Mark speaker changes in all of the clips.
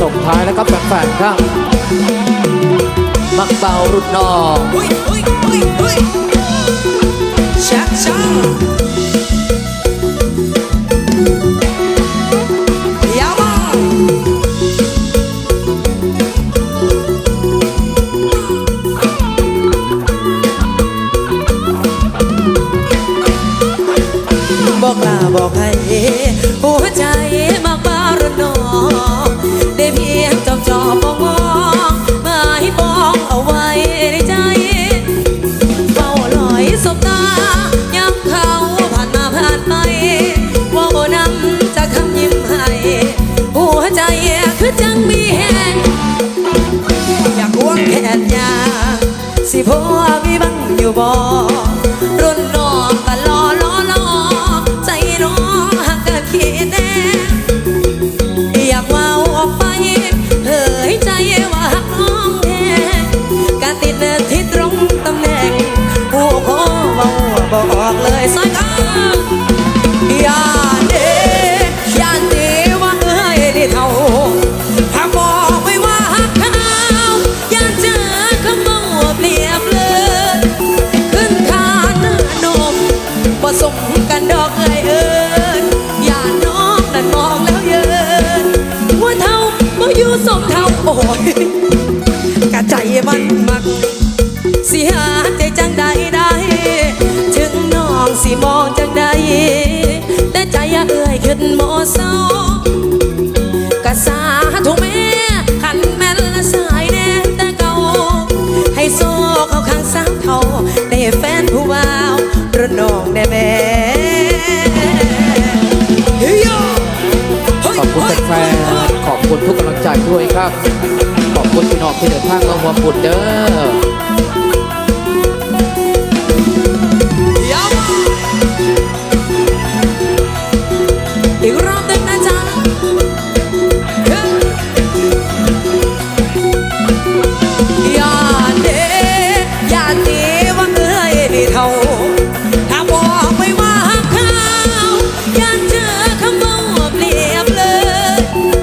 Speaker 1: ส่งท้ายแล้วครับแฟนๆครับ มักเบารุ่นน้อง
Speaker 2: Ui, ui, ui, ui. บอกให้หัวใจมากบารนอได้เพียงจอบจอบมองมองมาให้ปองเอาไว้ในใจเฝ้าลอยสบตาย้ำเขาผ่านมาผ่านไปว่าโบนำจะคำยิ้มให้หัวใจคือจังมีแหงอยากวงแขนยาสิพ่อมีบังอยู่บ่ จังใดได้ถึงน้องสิมองจังใดแต่ใจอยาเอ่ยขึ้นหมอเศร้ากะสาธุแม่ขันแม่นละสายแน่แต่เก่าให้โซ่เขาข้างสามเท่าได้แฟนผู้บ่าวรุ่นองได้แม่
Speaker 1: ขอบคุณแฟนขอบคุณทุกกำลังใจด้วยครับ ขอบคุณพี่น้องที่เดินทางมาร่วมบุญเด้อ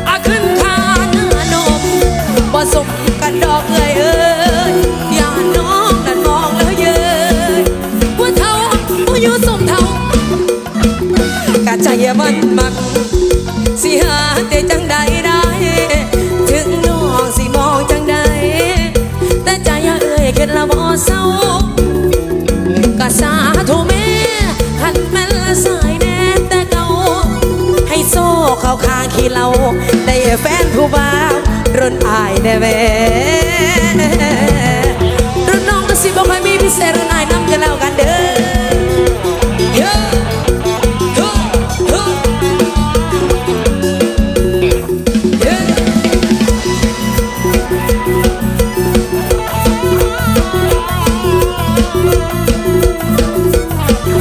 Speaker 2: อาขึ้นคานหน้านมผสมกันดอกเอ้ยเอ้ยอย่าน้องนั่นมองแล้วเย้ยว่าเท่าบ่อยู่สมเท่ากะใจมันมักสิหาแต่จังใด รุ่นอายได้แม่รุ่นน้องก็สิบ่ค่อยมีพิเศษรุ่นอายนำกันแล้วกันเด้อ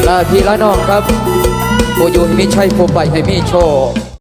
Speaker 1: ลาพี่ละน้องครับโบอยูให้มีชัยโพไปให้มีโชค